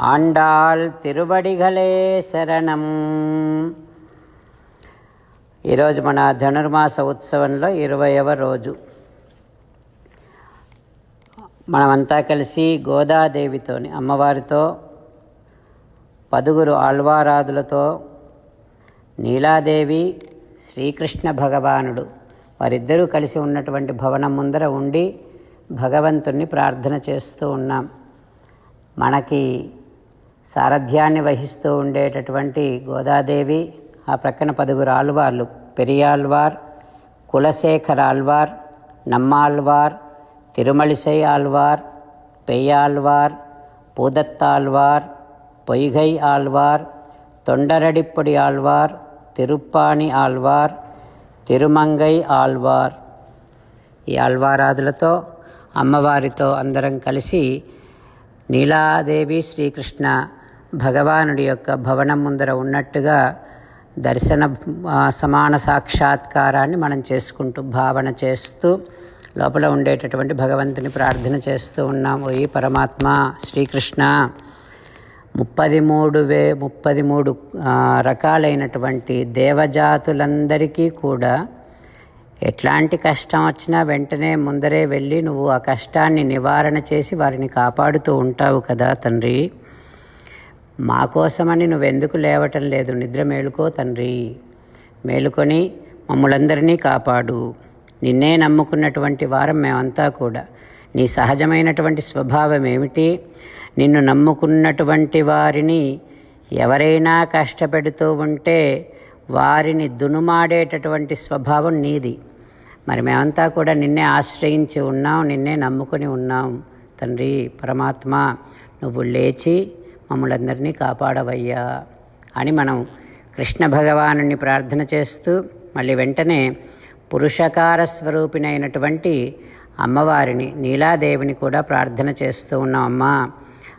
ఆండాళ్ తిరువడిగలే శరణం ఈరోజు మన ధనుర్మాస ఉత్సవంలో ఇరవయవ రోజు మనమంతా కలిసి గోదాదేవితోని అమ్మవారితో పదుగురు ఆళ్వారాదులతో నీలాదేవి శ్రీకృష్ణ భగవానుడు వారిద్దరూ కలిసి ఉన్నటువంటి భవనం ముందర ఉండి భగవంతుణ్ణి ప్రార్థన చేస్తూ ఉన్నాం. మనకి సారథ్యాన్ని వహిస్తూ ఉండేటటువంటి గోదాదేవి ఆ ప్రక్కన పదుగురు ఆల్వార్లు పెరియాల్వార్ కులశేఖర ఆళ్వార్ నమ్మాల్వార్ తిరుమలిసై ఆల్వార్ పెయ్యాల్వార్ పూదత్తాళ్వార్ పొయ్గై ఆల్వార్ తొండరడిప్పొడి ఆళ్వార్ తిరుప్పాణి ఆల్వార్ తిరుమంగై ఆల్వార్ ఈ ఆల్వారాదులతో అమ్మవారితో అందరం కలిసి నీలాదేవి శ్రీకృష్ణ భగవానుడి యొక్క భవనం ముందర ఉన్నట్టుగా దర్శన సమాన సాక్షాత్కారాన్ని మనం చేసుకుంటూ భావన చేస్తూ లోపల ఉండేటటువంటి భగవంతుని ప్రార్థన చేస్తూ ఉన్నాము. ఈ పరమాత్మ శ్రీకృష్ణ ముప్పది మూడు వే ముప్పది మూడు రకాలైనటువంటి దేవజాతులందరికీ కూడా ఎట్లాంటి కష్టం వచ్చినా వెంటనే ముందరే వెళ్ళి నువ్వు ఆ కష్టాన్ని నివారణ చేసి వారిని కాపాడుతూ ఉంటావు కదా తండ్రి. మా కోసమని నువ్వెందుకు లేవటం లేదు? నిద్ర మేలుకో తండ్రి. మేలుకొని మమ్మలందరినీ కాపాడు. నిన్నే నమ్ముకున్నటువంటి వారం మేమంతా కూడా. నీ సహజమైనటువంటి స్వభావం ఏమిటి నిన్ను నమ్ముకున్నటువంటి వారిని ఎవరైనా కష్టపెడుతూ ఉంటే వారిని దునుమాడేటటువంటి స్వభావం నీది. మరి మేమంతా కూడా నిన్నే ఆశ్రయించి ఉన్నాం నిన్నే నమ్ముకొని ఉన్నాం. తండ్రి పరమాత్మ నువ్వు లేచి మమ్మలందరినీ కాపాడవయ్యా అని మనం కృష్ణ భగవాను ప్రార్థన చేస్తూ మళ్ళీ వెంటనే పురుషకార స్వరూపిణైనటువంటి అమ్మవారిని నీలాదేవిని కూడా ప్రార్థన చేస్తూ ఉన్నాం. అమ్మా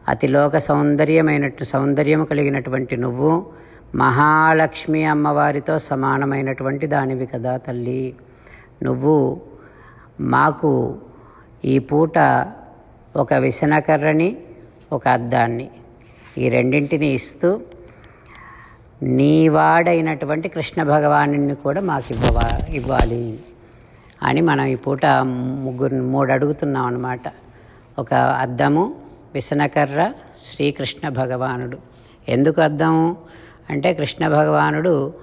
అతిలోక సౌందర్యమైనట్టు సౌందర్యము కలిగినటువంటి నువ్వు మహాలక్ష్మి అమ్మవారితో సమానమైనటువంటి దానివి కదా తల్లి. నువ్వు మాకు ఈ పూట ఒక విసనకర్రని ఒక అద్దాన్ని ఈ రెండింటిని ఇస్తూ నీవాడైనటువంటి కృష్ణ భగవాను కూడా మాకు ఇవ్వవా ఇవ్వాలి అని మనం ఈ పూట ముగ్గురు మూడు అడుగుతున్నాం అన్నమాట. ఒక అద్దము విసనకర్ర శ్రీకృష్ణ భగవానుడు. ఎందుకు అద్దము? అంటే కృష్ణ భగవానుడు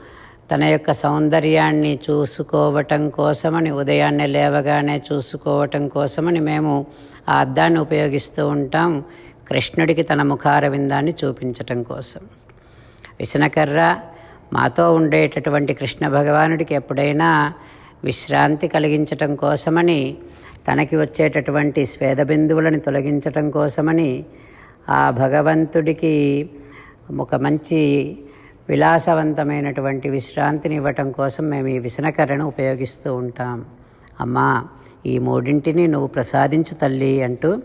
తన యొక్క సౌందర్యాన్ని చూసుకోవటం కోసమని ఉదయాన్నే లేవగానే చూసుకోవటం కోసమని మేము ఆ అద్దాన్ని ఉపయోగిస్తూ ఉంటాం. కృష్ణుడికి తన ముఖారవిందాన్ని చూపించటం కోసం. విసనకర్ర మాతో ఉండేటటువంటి కృష్ణ భగవానుడికి ఎప్పుడైనా విశ్రాంతి కలిగించటం కోసమని తనకి వచ్చేటటువంటి స్వేద బిందువులను తొలగించటం కోసమని ఆ భగవంతుడికి ఒక మంచి విలాసవంతమైనటువంటి విశ్రాంతిని ఇవ్వటం కోసం మేము ఈ విసనకర్రను ఉపయోగిస్తూ ఉంటాం. అమ్మా ఈ మూడింటిని నువ్వు ప్రసాదించు తల్లి అంటూ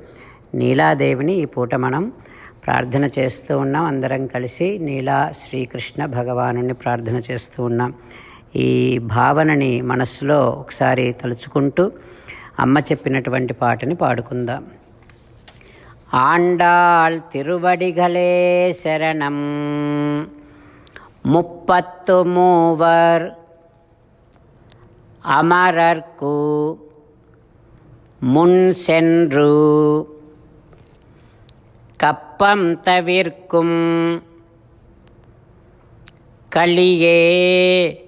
నీలాదేవిని ఈ పూట మనం ప్రార్థన చేస్తూ ఉన్నాం అందరం కలిసి నీలా శ్రీకృష్ణ భగవాను ప్రార్థన చేస్తూ ఉన్నాం ఈ భావనని మనస్సులో ఒకసారి తలుచుకుంటూ అమ్మ చెప్పినటువంటి పాటని పాడుకుందాం ஆண்டாள் திருவடிகளே சரணம் முப்பத்து மூவர் அமரர்க்கு முன் சென்று கப்பம் தவிர்க்கும் களியே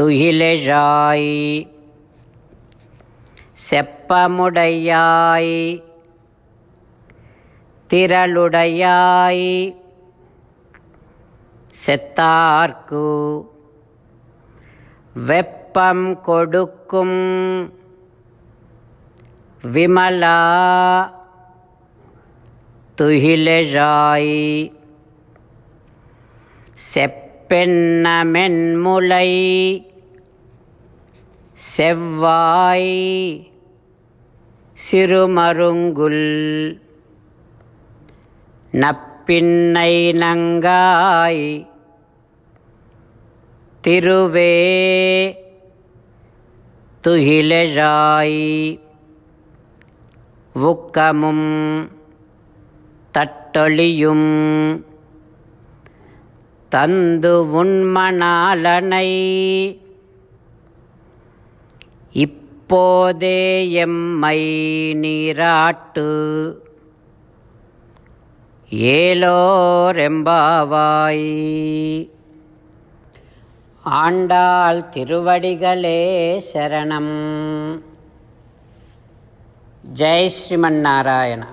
துயிலெழாய் செப்பமுடையாய். திரளுடையாய். செத்தார்க்கு வெப்பம் கொடுக்கும் விமலா. துகிலெழாய். செப்பென்ன மென்முலை செவ்வாய். சிறுமருங்குல். நப்பின்னை நங்காய். திருவே. துகிலெழாய். உக்கமும் தட்டொழியும். தந்து உண்மணாலனை இப்போதே எம்மை நீராட்டு. ஏலோரெம்பாவாய். ஆண்டாள் திருவடிகளே சரணம். ஜெய் ஸ்ரீமன்னாராயணா